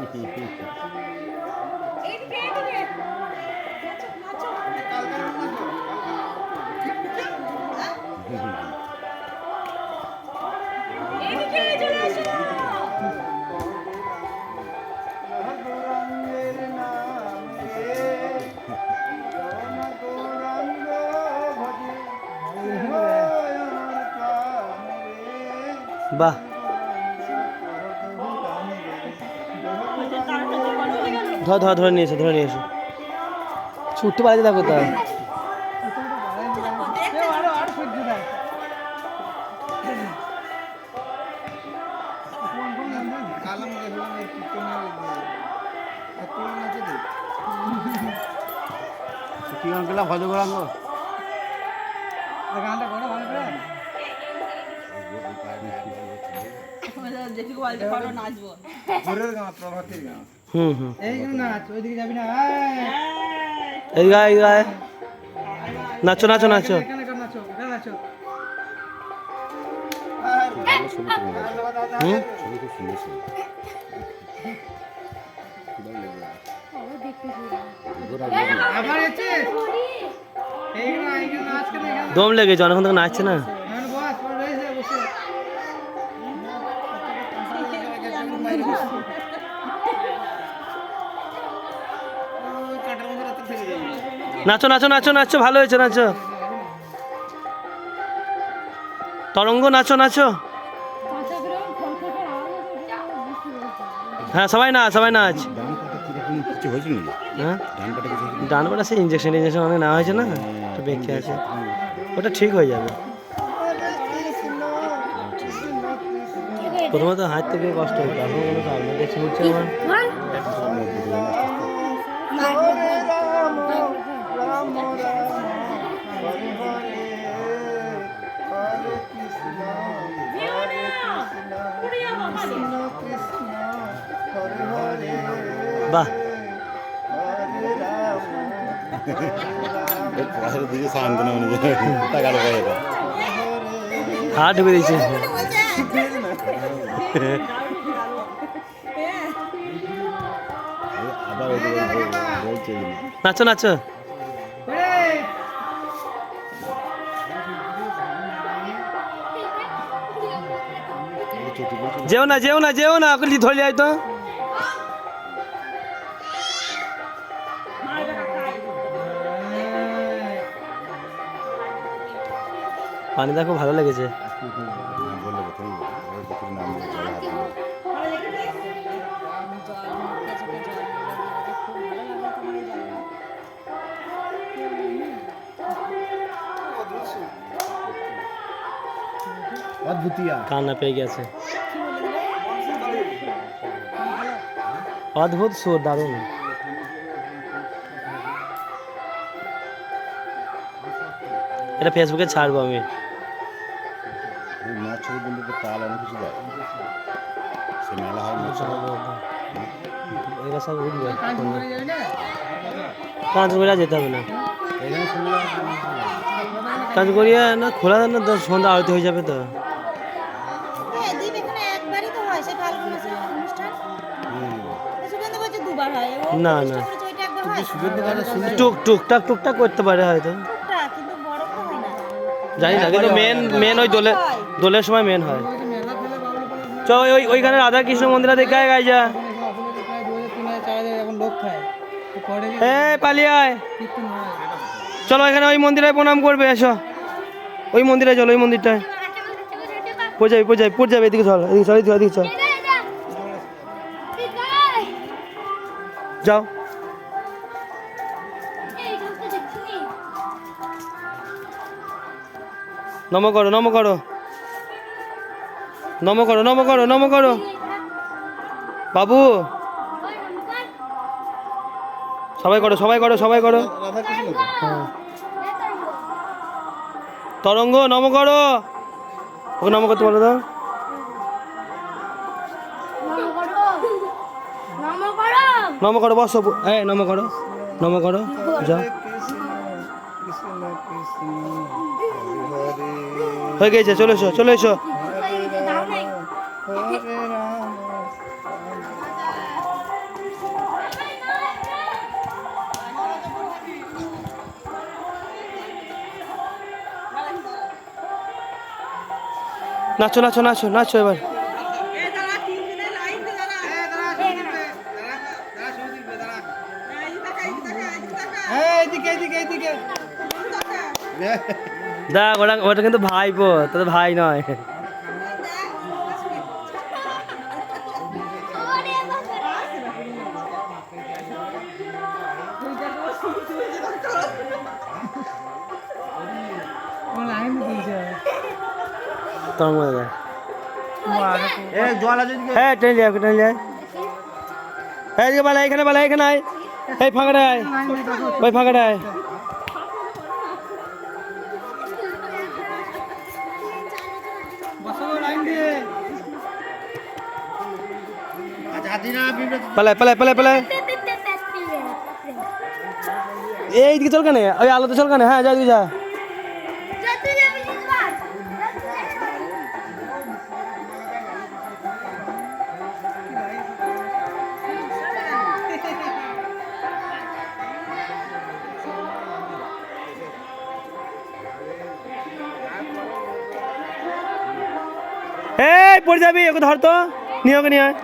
এদিকে বাহ। ধর ধর ধরে নিয়েছে ধরে নিয়েছে ছুটতে পারতে থাকো তা। দেখ কি গান পেলাম ভজ গৌরাঙ্গ গানটা করো ভালো করে হুম হুম নাচ নাচো নাচো দম লেগেছে অনেকক্ষণ থেকে নাচছে না নাচো নাচো নাচো নাচো, ভালো হয়েছে, নাচো। তরঙ্গ, নাচো নাচো। হ্যাঁ সবাই না সবাই নাচ। হ্যাঁ? ডান পাটা সেই ইঞ্জেকশন ইঞ্জেকশন অনেক নেওয়া হয়েছে না? একটু বেঁকে আছে। ওটা ঠিক হয়ে যাবে। প্রথমত হাত থেকে কষ্ট হতো এখন কোনো দেখছি হচ্ছে আমার। পয়সা হাত ঢুকে দিয়েছে। নাচো নাচো। যেও না যেও না যেও না ধরে যায় তো। জল হাত দিল। অদ্ভুতিয়া কান্না পেয়ে গেছে অদ্ভুত সুর দারুণ এটা ফেসবুকে ছাড়বো আমি। মাছ ছবি বললে তো তাল অনেক কিছু দেয়। সে মেলা হয় মাছ এগুলো সব উঠবে। কাঁচগড়িয়া যেতে হবে না। কাঁচগড়িয়া না খোলা না তো সন্ধ্যা আরতি হয়ে যাবে তো। হ্যাঁ না, না। টুক টুকটাক টুকটাক করতে পারে হয়তো। জানি না কিন্তু মেন মেন ওই দোলে দোলের সময় মেন হয় চ ওই ওইখানে রাধা কৃষ্ণ মন্দিরে দেখে আয় গাই যা অপরাধী প্রায় দু হাজার তিন হাজার চার হাজার এখন লোক খায় তো পরে যে এ পালিয়ে আয় চলো এখানে ওই মন্দিরে প্রণাম করবে এসো ওই মন্দিরে চলো ওই মন্দিরটায় পড়ে যাবে পড়ে যাবে পড়ে যাবে এদিকে চল এদিকে চল এদিকে এদিকে চল যাও নম করো নম করো নম করো নম করো নম করো বাবু। সবাই করো সবাই করো সবাই করো। তরঙ্গ নম করো ওকে নম করতে বলো তো নম করো বসো। হ্যাঁ নম করো নম করো যাও। হয়ে গেছে চলে এসো চলে এসো। নাচো নাচো নাচো নাচো এবার। হ্যাঁ এদিকে এদিকে এদিকে। দেখ ওটা ওটা কিন্তু ভাই পো তোর ভাই নয় ও লাইন দিয়েছে তোমার মনে দেয় এ জল আছে এদিকে। হ্যাঁ টেনে যায় টেনে যায় হ্যাঁ এদিকে বালা এখানে বালা এখানে আয় এই ফাঁকাটা আয় ওই ফাঁকাটা আচ্ছা হাতি না বিমরা পালায় পালায় পালায় পালায় এই দিকে চল কেন ওই আলোতে চল কেন হ্যাঁ যা দিকে যা এই পড়ে যাবি ওকে ধর তো নিয়ে ওকে নিয়ে আয়